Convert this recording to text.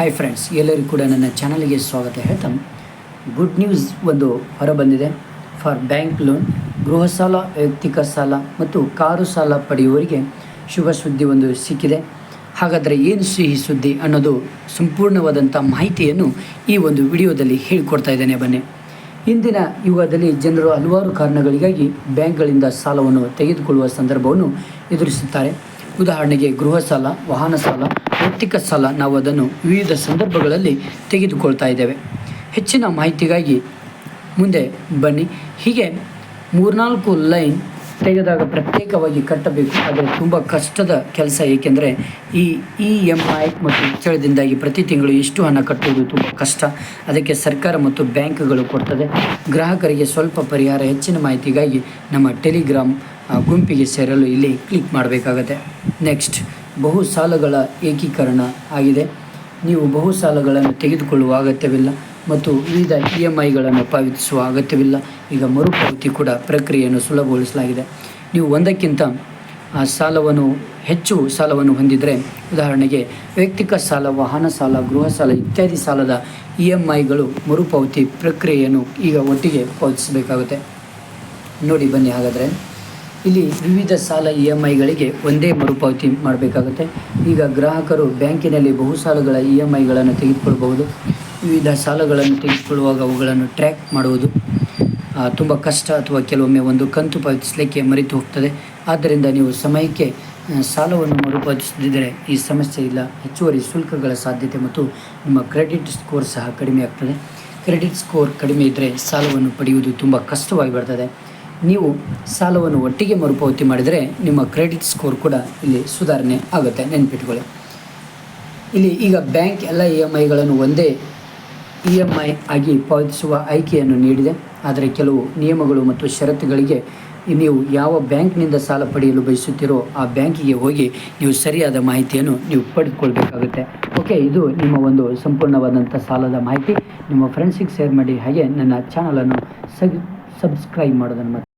Hi friends ಎಲ್ಲರಿಗೂ ಕೂಡ ನನ್ನ ಚಾನಲ್ಗೆ ಸ್ವಾಗತ. ಹೇಳ್ತಾ ಗುಡ್ ನ್ಯೂಸ್ ಒಂದು ಹೊರಬಂದಿದೆ. ಫಾರ್ ಬ್ಯಾಂಕ್ ಲೋನ್ ಗೃಹ ಸಾಲ ವೈಯಕ್ತಿಕ ಸಾಲ ಮತ್ತು ಕಾರು ಸಾಲ ಪಡೆಯುವವರಿಗೆ ಶುಭ ಸುದ್ದಿ ಒಂದು ಸಿಕ್ಕಿದೆ. ಹಾಗಾದರೆ ಏನು ಸಿಹಿ ಸುದ್ದಿ ಅನ್ನೋದು ಸಂಪೂರ್ಣವಾದಂಥ ಮಾಹಿತಿಯನ್ನು ಈ ಒಂದು ವಿಡಿಯೋದಲ್ಲಿ ಹೇಳಿಕೊಡ್ತಾ ಇದ್ದೇನೆ. ಬನ್ನಿ, ಇಂದಿನ ಯುಗದಲ್ಲಿ ಜನರು ಹಲವಾರು ಕಾರಣಗಳಿಗಾಗಿ ಬ್ಯಾಂಕ್ಗಳಿಂದ ಸಾಲವನ್ನು ತೆಗೆದುಕೊಳ್ಳುವ ಸಂದರ್ಭವನ್ನು ಎದುರಿಸುತ್ತಾರೆ. ಉದಾಹರಣೆಗೆ ಗೃಹ ಸಾಲ, ವಾಹನ ಸಾಲ ವೈಯಕ್ತಿಕ ಸಾಲ ನಾವು ಅದನ್ನು ವಿವಿಧ ಸಂದರ್ಭಗಳಲ್ಲಿ ತೆಗೆದುಕೊಳ್ತಾ ಇದ್ದೇವೆ. ಹೆಚ್ಚಿನ ಮಾಹಿತಿಗಾಗಿ ಮುಂದೆ ಬನ್ನಿ. ಹೀಗೆ ಮೂರ್ನಾಲ್ಕು ಲೈನ್ ತೆಗೆದಾಗ ಪ್ರತ್ಯೇಕವಾಗಿ ಕಟ್ಟಬೇಕು. ಆದರೆ ತುಂಬ ಕಷ್ಟದ ಕೆಲಸ, ಏಕೆಂದರೆ ಈ ಇ ಎಂ ಐ ಮತ್ತು ಹೆಚ್ಚಳದಿಂದಾಗಿ ಪ್ರತಿ ತಿಂಗಳು ಎಷ್ಟು ಹಣ ಕಟ್ಟುವುದು ತುಂಬ ಕಷ್ಟ. ಅದಕ್ಕೆ ಸರ್ಕಾರ ಮತ್ತು ಬ್ಯಾಂಕ್ಗಳು ಕೊಡ್ತದೆ. ಗ್ರಾಹಕರಿಗೆ ಸ್ವಲ್ಪ ಪರಿಹಾರ, ಹೆಚ್ಚಿನ ಮಾಹಿತಿಗಾಗಿ ನಮ್ಮ ಟೆಲಿಗ್ರಾಮ್ ಗುಂಪಿಗೆ ಸೇರಲು ಇಲ್ಲಿ ಕ್ಲಿಕ್ ಮಾಡಬೇಕಾಗತ್ತೆ. ನೆಕ್ಸ್ಟ್ ಬಹು ಸಾಲಗಳ ಏಕೀಕರಣ ಆಗಿದೆ. ನೀವು ಬಹು ಸಾಲಗಳನ್ನು ತೆಗೆದುಕೊಳ್ಳುವ ಅಗತ್ಯವಿಲ್ಲ ಮತ್ತು ವಿವಿಧ ಇ ಎಂ ಐಗಳನ್ನು ಪಾವತಿಸುವ ಅಗತ್ಯವಿಲ್ಲ. ಈಗ ಮರುಪಾವತಿ ಕೂಡ ಪ್ರಕ್ರಿಯೆಯನ್ನು ಸುಲಭಗೊಳಿಸಲಾಗಿದೆ. ನೀವು ಒಂದಕ್ಕಿಂತ, ಆ ಸಾಲವನ್ನು, ಹೆಚ್ಚು ಸಾಲವನ್ನು ಹೊಂದಿದರೆ, ಉದಾಹರಣೆಗೆ ವೈಯಕ್ತಿಕ ಸಾಲ, ವಾಹನ ಸಾಲ, ಗೃಹ ಸಾಲ ಇತ್ಯಾದಿ ಸಾಲದ ಇ ಎಂ ಐಗಳು ಮರುಪಾವತಿ ಪ್ರಕ್ರಿಯೆಯನ್ನು ಈಗ ಒಟ್ಟಿಗೆ ಪಾವತಿಸಬೇಕಾಗುತ್ತೆ. ನೋಡಿ ಬನ್ನಿ ಹಾಗಾದರೆ. ಇಲ್ಲಿ ವಿವಿಧ ಸಾಲ ಇ ಎಂ ಐಗಳಿಗೆ ಒಂದೇ ಮರುಪಾವತಿ ಮಾಡಬೇಕಾಗುತ್ತೆ. ಈಗ ಗ್ರಾಹಕರು ಬ್ಯಾಂಕಿನಲ್ಲಿ ಬಹು ಸಾಲಗಳ ಇ ಎಂ ಐಗಳನ್ನು ತೆಗೆದುಕೊಳ್ಬಹುದು. ವಿವಿಧ ಸಾಲಗಳನ್ನು ತೆಗೆದುಕೊಳ್ಳುವಾಗ ಅವುಗಳನ್ನು ಟ್ರ್ಯಾಕ್ ಮಾಡುವುದು ತುಂಬ ಕಷ್ಟ ಅಥವಾ ಕೆಲವೊಮ್ಮೆ ಒಂದು ಕಂತು ಪಾವತಿಸಲಿಕ್ಕೆ ಮರೆತು ಹೋಗ್ತದೆ. ಆದ್ದರಿಂದ ನೀವು ಸಮಯಕ್ಕೆ ಸಾಲವನ್ನು ಮರುಪಾವತಿಸದಿದ್ದರೆ ಈ ಸಮಸ್ಯೆ ಇಲ್ಲ. ಹೆಚ್ಚುವರಿ ಶುಲ್ಕಗಳ ಸಾಧ್ಯತೆ ಮತ್ತು ನಿಮ್ಮ ಕ್ರೆಡಿಟ್ ಸ್ಕೋರ್ ಸಹ ಕಡಿಮೆ ಆಗ್ತದೆ. ಕ್ರೆಡಿಟ್ ಸ್ಕೋರ್ ಕಡಿಮೆ ಇದ್ದರೆ ಸಾಲವನ್ನು ಪಡೆಯುವುದು ತುಂಬ ಕಷ್ಟವಾಗಿ ಬರ್ತದೆ. ನೀವು ಸಾಲವನ್ನು ಒಟ್ಟಿಗೆ ಮರುಪಾವತಿ ಮಾಡಿದರೆ ನಿಮ್ಮ ಕ್ರೆಡಿಟ್ ಸ್ಕೋರ್ ಕೂಡ ಇಲ್ಲಿ ಸುಧಾರಣೆ ಆಗುತ್ತೆ. ನೆನ್ಪಿಟ್ಕೊಳ್ಳಿ. ಇಲ್ಲಿ ಈಗ ಬ್ಯಾಂಕ್ ಎಲ್ಲ ಇ ಎಂ ಐಗಳನ್ನು ಒಂದೇ ಇ ಎಂ ಐ ಆಗಿ ಪಾವತಿಸುವ ಆಯ್ಕೆಯನ್ನು ನೀಡಿದೆ. ಆದರೆ ಕೆಲವು ನಿಯಮಗಳು ಮತ್ತು ಷರತ್ತುಗಳಿಗೆ ನೀವು ಯಾವ ಬ್ಯಾಂಕ್ನಿಂದ ಸಾಲ ಪಡೆಯಲು ಬಯಸುತ್ತೀರೋ ಆ ಬ್ಯಾಂಕಿಗೆ ಹೋಗಿ ನೀವು ಸರಿಯಾದ ಮಾಹಿತಿಯನ್ನು ನೀವು ಪಡೆದುಕೊಳ್ಬೇಕಾಗುತ್ತೆ. ಓಕೆ, ಇದು ನಿಮ್ಮ ಒಂದು ಸಂಪೂರ್ಣವಾದಂಥ ಸಾಲದ ಮಾಹಿತಿ. ನಿಮ್ಮ ಫ್ರೆಂಡ್ಸಿಗೆ ಶೇರ್ ಮಾಡಿ. ಹಾಗೆ ನನ್ನ ಚಾನಲನ್ನು ಸಬ್ ಸಬ್ಸ್ಕ್ರೈಬ್ ಮಾಡೋದನ್ನು